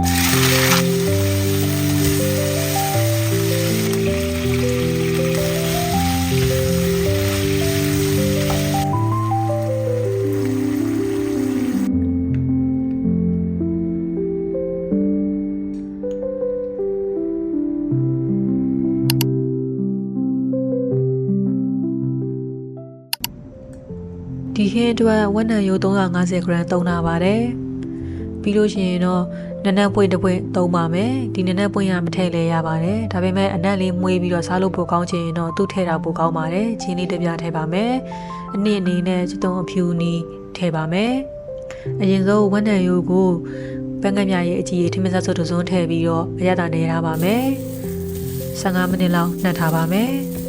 ဒီဟင်းအတွက်ဝက်နံရိုး350 gram သုံးတာပါတယ် ပြီးလို့ရှိရင်တော့နနက်ပွင့်တစ်ပွင့်သုံးပါမယ်ဒီနနက်ပွင့်ရမထည့်လဲရပါတယ်ဒါပေမဲ့အနက်လေးမွေးပြီးတော့စားလို့ပိုကောင်းချင်ရင်တော့သူ့ထည့်တာပိုကောင်းပါတယ်ချင်းလေးတစ်ပြားထည့်ပါမယ်အနည်းအနေနဲ့စတုံးအဖြူနီးထည့်ပါမယ်အရင်ဆုံးဝက်နံရိုးကိုပန်းကမြရဲ့အကြီးထမင်းစားစုပ်တစ်စုံထည့်ပြီးတော့အရသာနေထားပါမယ်15မိနစ်လောက်နှက်ထားပါမယ်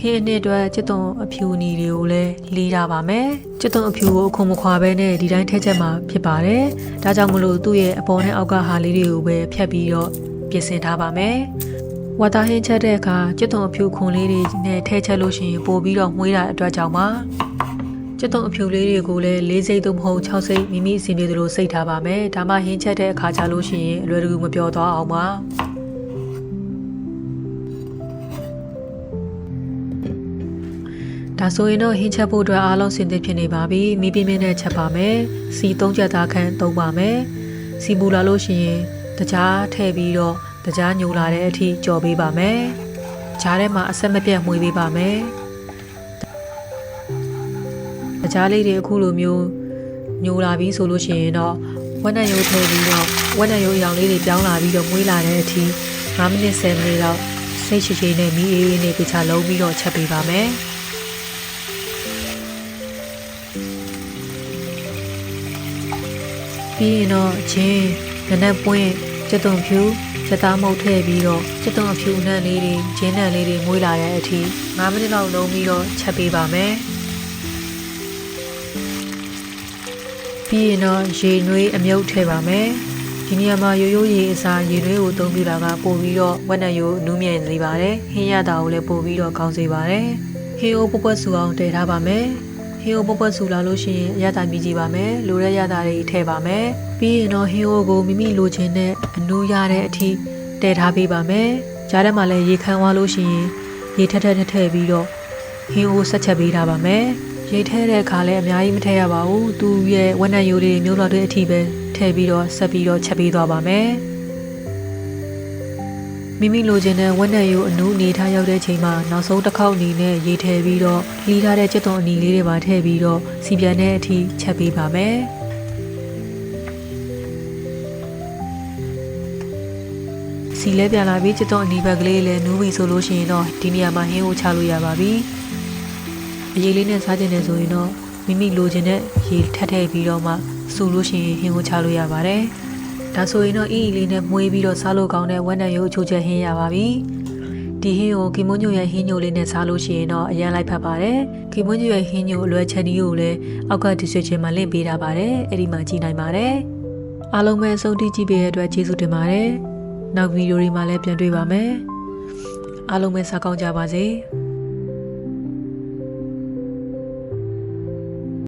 ဟင်းအနှစ်အတွက်ချစ်သွန်အဖြူနီတွေကိုလည်းလေးထားပါမယ်ချစ်သွန်အဖြူကိုအခုမခွာဘဲနဲ့ဒီတိုင်းထည့်ချက်မှာဖြစ်ပါတယ်ဒါကြောင့်မလို့သူ့ရဲ့အပေါ်နဲ့အောက်ကဟာလေးတွေကိုပဲဖြတ်ပြီးတော့ပြင်ဆင်ထားပါမယ်ဝါတာဟင်းချက်တဲ့အခါချစ်သွန်အဖြူခွန်လေးတွေနဲ့ထည့်ချက်လို့ရှိရင်ပို့ပြီးတော့မွေးတာအတွက်ကြောင့်ပါကျတုံအဖြူလေးတွေကိုလည်း၄စိတ်သို့မဟုတ်၆စိတ်မိမိအစီအမည်သလိုစိတ်ထားပါမယ်။ဒါမှဟင်းချက်တဲ့အခါကျလို့ရှိရင်အလွယ်တကူမပြောသွားအောင်ပါ။ ဒါဆိုရင်တော့ဟင်းချက်ဖို့အတွက်အားလုံးစင်သစ်ဖြစ်နေပါပြီမိပြင်းပြင်းနဲ့ချက်ပါမယ်စီ၃ချက်သားခန့်သုံးပါမယ်စီပူလာလို့ရှိရင်တကြားထည့်ပြီးတော့တကြားညိုလာတဲ့အထိကြော်ပေးပါမယ်ကြားထဲမှာအဆက်မပြတ်မှွေပေးပါမယ်တကြားလေးတွေအခုလိုမျိုးညိုလာပြီဆိုလို့ရှိရင်တော့ဝက်နက်ရိုးထည့်ပြီးတော့ဝက်နက်ရိုးအရောင်လေးတွေပြောင်းလာပြီးတော့မွေးလာတဲ့အထိ9မိနစ်10မိနစ်လောက်စိတ်ရှိရှိနဲ့မီးအေးအေးနဲ့ပြချလုံးပြီးတော့ချက်ပေးပါမယ် ပြီးရင်တော့ချင်းနနက်ပွင့်စက်တုံဖြူစက်သားမုတ်ထည့်ပြီးတော့စက်တုံအဖြူနံ့လေးတွေဂျင်းနံ့လေးတွေမွေးလာတဲ့အထိ9မိနစ်လောက်လုံးပြီးတော့ချက်ပေးပါမယ်ပြီးရင်တော့ရေနွေးအမြုပ်ထည့်ပါမယ်ဒီနေရာမှာရိုးရိုးရေအစားရေနွေးကိုသုံးပြတာကပို့ပြီးတော့ဝက်နက်ရိုးနူးမြဲနေပါတယ်ဟင်းရတာကိုလည်းပို့ပြီးတော့ကောင်းစေပါတယ်ဟင်းအိုးပွက်ပွက်ဆူအောင်တည်ထားပါမယ် ဟင်းအိုးပွက်ပွက်ဆူလာလို့ရှိရင်အရသာမြည်ကြည့်ပါမယ်လိုတဲ့ရတာတွေထည့်ပါမယ်ပြီးရင်တော့ဟင်းအိုးကိုမိမိလိုချင်တဲ့အနူးရတဲ့အထိတည်ထားပေးပါမယ်ကြားထဲမှာလည်းရေခမ်းသွားလို့ရှိရင်ရေထက်ထက်ထက်ထည့်ပြီးတော့ဟင်းအိုးဆက်ချက်ပေးထားပါမယ်ရိတ်ထဲတဲ့အခါလည်းအများကြီးမထည့်ရပါဘူးသူရဲ့ဝက်နက်ရိုးလေးမျိုးတော်တဲ့အထိပဲထည့်ပြီးတော့ဆက်ပြီးတော့ချက်ပေးသွားပါမယ် မိမိလိုချင်တဲ့ဝက်နက်ရိုးအနူးအနေထားရောက်တဲ့ချိန်မှာနောက်ဆုံးတစ်ခေါက်အနေနဲ့ရေထည့်ပြီးတော့လှီးထားတဲ့ကြက်သွန်အနီလေးတွေပါထည့်ပြီးတော့စီပြန်တဲ့အထိချက်ပေးပါမယ်စီလဲပြန်လာပြီးကြက်သွန်အနီဘက်ကလေးလည်းနူးပြီဆိုလို့ရှိရင်တော့ဒီနေရာမှာဟင်းကိုချလို့ရပါပြီအရေးလေးနဲ့စားကျင်နေဆိုရင်တော့မိမိလိုချင်တဲ့ရေထပ်ထည့်ပြီးတော့မှစူလို့ရှိရင်ဟင်းကိုချလို့ရပါတယ် ဒါဆိုရင်တော့အီအီလေးနဲ့မွေးပြီးတော့စားလို့ကောင်းတဲ့ဝက်နက်ရိုးအချိုးချက်ဟင်းရပါပြီဒီဟင်းကိုကီမွန်ညိုရဲ့ဟင်းညိုလေးနဲ့စားလို့ရှိရင်တော့အရန်လိုက်ဖက်ပါတယ်ကီမွန်ညိုရဲ့ဟင်းညိုအလွယ်ချက်ဒီကိုလည်းအောက်က description မှာလင့်ပေးထားပါတယ်အဲ့ဒီမှာကြည့်နိုင်ပါတယ်အားလုံးပဲအဆုံးထိကြည့်ပေးတဲ့အတွက်ကျေးဇူးတင်ပါတယ်နောက်ဗီဒီယိုတွေမှာလည်းပြန်တွေ့ပါမယ်အားလုံးပဲစားကောင်းကြပါစေ